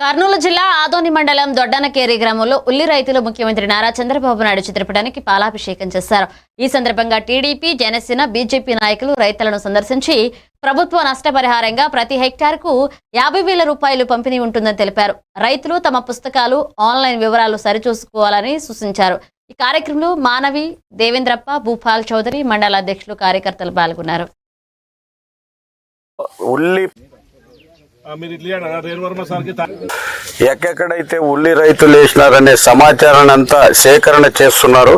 కర్నూలు జిల్లా ఆదోని మండలం దొడ్డనకేరి గ్రామంలో ఉల్లి రైతులు ముఖ్యమంత్రి నారా చంద్రబాబు నాయుడు చిత్రపటానికి పాలాభిషేకం చేశారు. ఈ సందర్భంగా టీడీపీ జనసేన బీజేపీ నాయకులు రైతులను సందర్శించి ప్రభుత్వ నష్టపరిహారంగా ప్రతి హెక్టార్కు యాభై వేల రూపాయలు పంపిణీ ఉంటుందని తెలిపారు. రైతులు తమ పుస్తకాలు ఆన్లైన్ వివరాలు సరిచూసుకోవాలని సూచించారు. ఈ కార్యక్రమంలో మానవి దేవేంద్రప్ప భూపాల్ చౌదరి మండల అధ్యక్షులు కార్యకర్తలు పాల్గొన్నారు. ఉల్లి ఎక్కడెక్కడైతే ఎక్కడైతే ఉల్లి రైతులు వేసినారనే సమాచారాన్ని అంతా సేకరణ చేస్తున్నారు.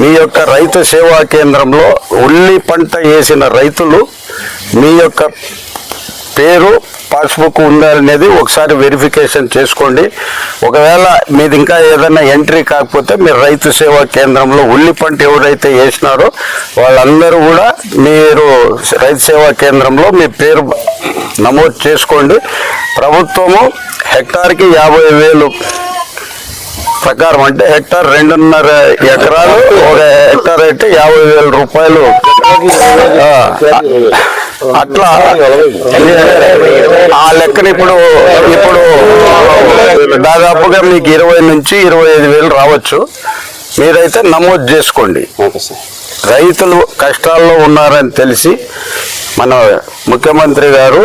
మీ యొక్క రైతు సేవా కేంద్రంలో ఉల్లి పంట వేసిన రైతులు మీ యొక్క పేరు పాస్బుక్ ఉందా అనేది ఒకసారి వెరిఫికేషన్ చేసుకోండి. ఒకవేళ మీది ఇంకా ఏదైనా ఎంట్రీ కాకపోతే మీరు రైతు సేవా కేంద్రంలో ఉల్లి పంట ఎవరైతే వేసినారో వాళ్ళందరూ కూడా మీరు రైతు సేవా కేంద్రంలో మీ పేరు నమోదు చేసుకోండి. ప్రభుత్వము హెక్టార్కి యాభై వేలు ప్రకారం అంటే హెక్టార్ రెండున్నర ఎకరాలు ఒక హెక్టార్ అయితే యాభై వేల రూపాయలు. అట్లా ఆ లెక్కన ఇప్పుడు ఇప్పుడు దాదాపుగా మీకు ఇరవై నుంచి ఇరవై ఐదు వేలు రావచ్చు. మీరైతే నమోదు చేసుకోండి. రైతులు కష్టాల్లో ఉన్నారని తెలిసి మన ముఖ్యమంత్రి గారు